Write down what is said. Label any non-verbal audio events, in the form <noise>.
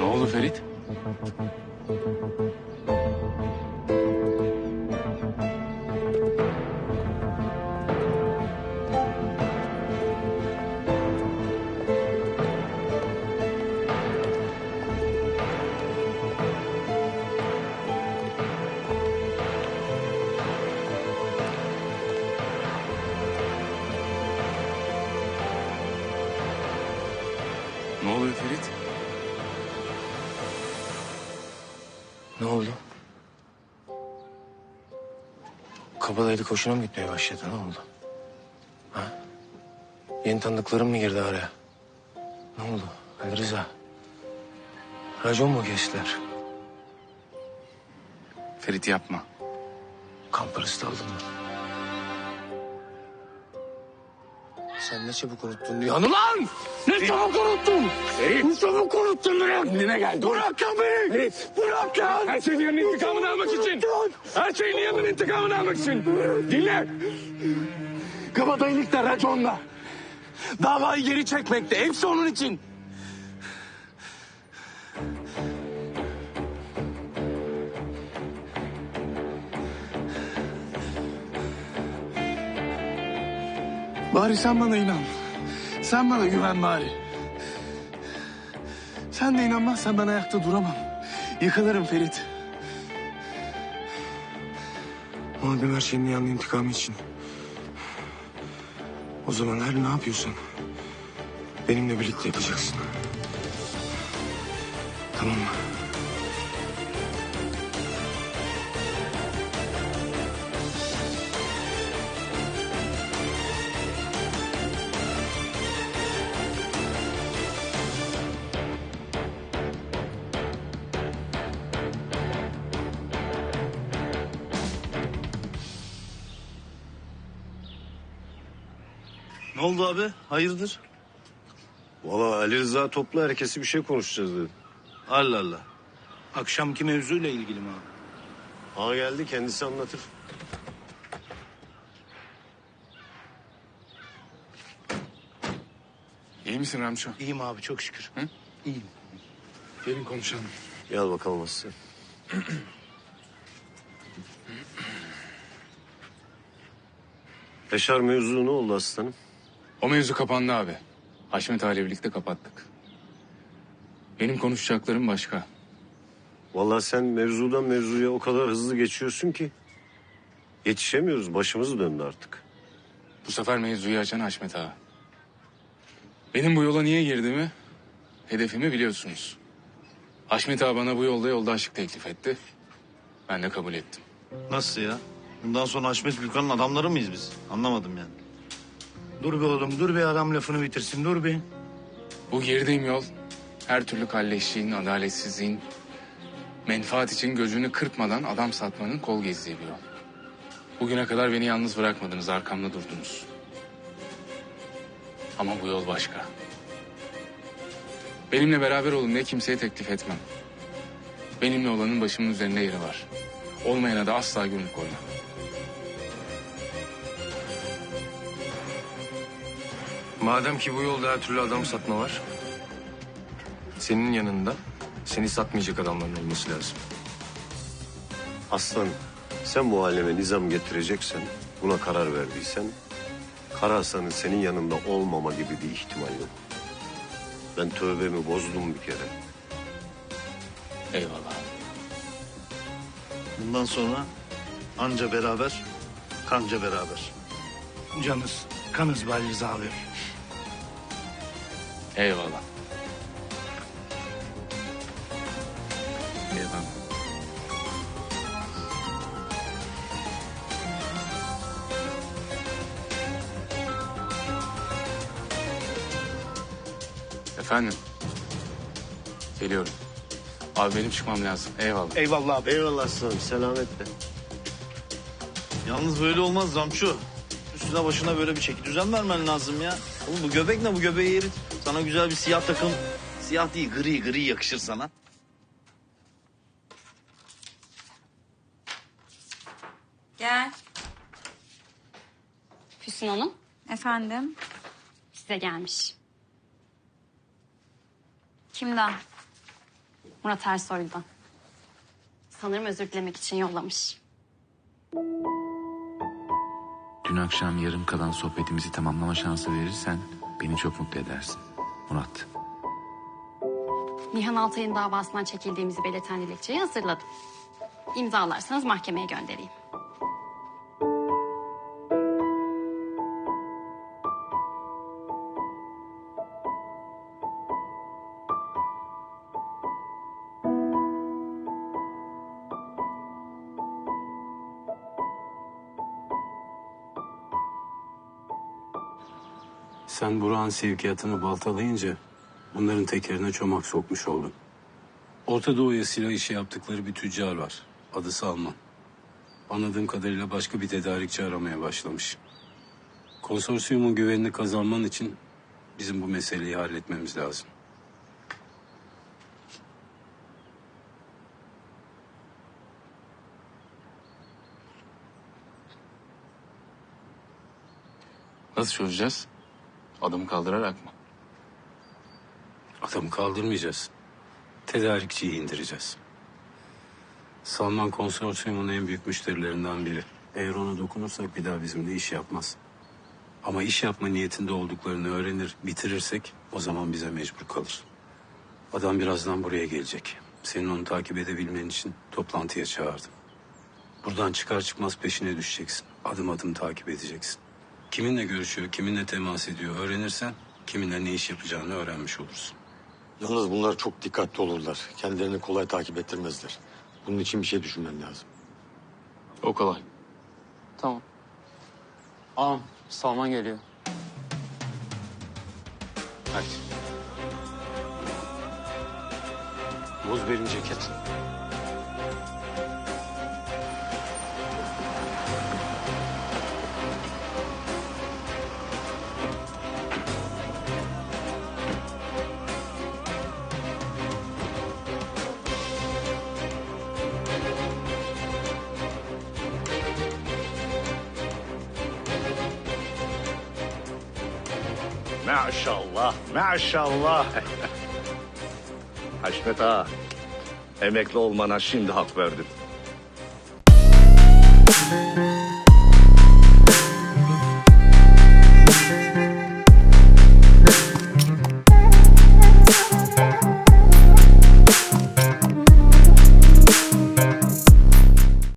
Ne oldu Ferit? Ne oluyor Ferit? Ne oldu? Kabadayılık hoşuna mı gitmeye başladı? Ne oldu? Ha? Yeni tanıdıklarım mı girdi araya? Ne oldu? Ali Rıza. Racon mu kestiler? Ferit yapma. Parası da aldın mı? Sen ne çabuk unuttun dünyanı lan! Ne çabuk unuttun! Ne çabuk unuttun lan! Kendine gel. Bırak lan beni! Ferit. Bırak lan! Her şeyin yanının intikamını almak için. Her şeyin yanının intikamını almak için. Dinle. Kabadayılıkta, raconla. Davayı geri çekmekte. Hepsi onun için. Bari sen bana inan. Sen bana güven bari. Sen de inanmazsan ben ayakta duramam. Yıkılırım Ferit. Madem her şeyin yanlı intikamı için. O zaman her ne yapıyorsan benimle birlikte yapacaksın. Tamam mı? Ne oldu abi? Hayırdır? Valla Ali Rıza topla herkesi bir şey konuşacağız dedi. Allah Allah. Akşamki mevzuyla ilgili mi abi? Ha geldi kendisi anlatır. İyi misin Ramço? İyiyim abi çok şükür. İyiyim. Gelin konuşalım. Gel bakalım Aslı. <clears throat> Yaşar mevzu ne oldu aslanım? O mevzu kapandı abi. Haşmet abiyle birlikte kapattık. Benim konuşacaklarım başka. Vallahi sen mevzudan mevzuya o kadar hızlı geçiyorsun ki... ...yetişemiyoruz. Başımız döndü artık. Bu sefer mevzuyu açan Haşmet ağa. Benim bu yola niye girdiğimi, hedefimi biliyorsunuz. Haşmet ağa bana bu yolda yoldaşlık teklif etti. Ben de kabul ettim. Nasıl ya? Bundan sonra Haşmet Gürkan'ın adamları mıyız biz? Anlamadım yani. Dur be oğlum dur bir adam lafını bitirsin dur bir. Bu girdiğim yol her türlü kalleşliğin, adaletsizliğin, menfaat için gözünü kırpmadan adam satmanın kol gezdiği bir yol. Bugüne kadar beni yalnız bırakmadınız, arkamda durdunuz. Ama bu yol başka. Benimle beraber olun diye kimseye teklif etmem. Benimle olanın başımın üzerinde yeri var. Olmayana da asla gönül koymam. Madem ki bu yolda her türlü adam satma var. Senin yanında seni satmayacak adamların olması lazım. Aslan sen bu aleme nizam getireceksen... ...buna karar verdiysen... ...Karahasan'ın senin yanında olmama gibi bir ihtimal yok. Ben tövbemi bozdum bir kere. Eyvallah. Bundan sonra anca beraber, kanca beraber. Canız, kanız be Ali Rıza abi. Eyvallah. Eyvallah. Efendim? Geliyorum. Abi benim çıkmam lazım. Eyvallah. Eyvallah abi. Eyvallah aslanım selametle. Yalnız böyle olmaz Ramço. Üstüne başına böyle bir çeki düzen vermen lazım ya. Oğlum bu göbek ne bu göbeği erit. Sana güzel bir siyah takım. Siyah değil gri gri yakışır sana. Gel. Füsun Hanım Efendim? size gelmiş. Kimden? Murat Ersoy'dan. Sanırım özür dilemek için yollamış. Dün akşam yarım kalan sohbetimizi tamamlama şansı verirsen beni çok mutlu edersin. Murat. Nihan Altay'ın davasından çekildiğimizi belirten dilekçeyi hazırladım. İmzalarsanız mahkemeye göndereyim. Sen Burak'ın sevkiyatını baltalayınca bunların tekerine çomak sokmuş oldun. Orta Doğu'ya silah işi yaptıkları bir tüccar var. Adı Salman. Anladığım kadarıyla başka bir tedarikçi aramaya başlamış. Konsorsiyumun güvenini kazanman için bizim bu meseleyi halletmemiz lazım. Nasıl çözeceğiz? Adımı kaldırarak mı? Adamı kaldırmayacağız. Tedarikçiyi indireceğiz. Salman konsorsiyumun en büyük müşterilerinden biri. Eğer ona dokunursak bir daha bizimle iş yapmaz. Ama iş yapma niyetinde olduklarını öğrenir, bitirirsek o zaman bize mecbur kalır. Adam birazdan buraya gelecek. Senin onu takip edebilmen için toplantıya çağırdım. Buradan çıkar çıkmaz peşine düşeceksin. Adım adım takip edeceksin. Kiminle görüşüyor, kiminle temas ediyor öğrenirsen kiminle ne iş yapacağını öğrenmiş olursun. Yalnız bunlar çok dikkatli olurlar. Kendilerini kolay takip ettirmezler. Bunun için bir şey düşünmen lazım. O kolay. Tamam. Ağam Salman geliyor. Hadi. Boz benim ceket. Maşallah, maşallah. Haşmet ağa, emekli olmana şimdi hak verdim.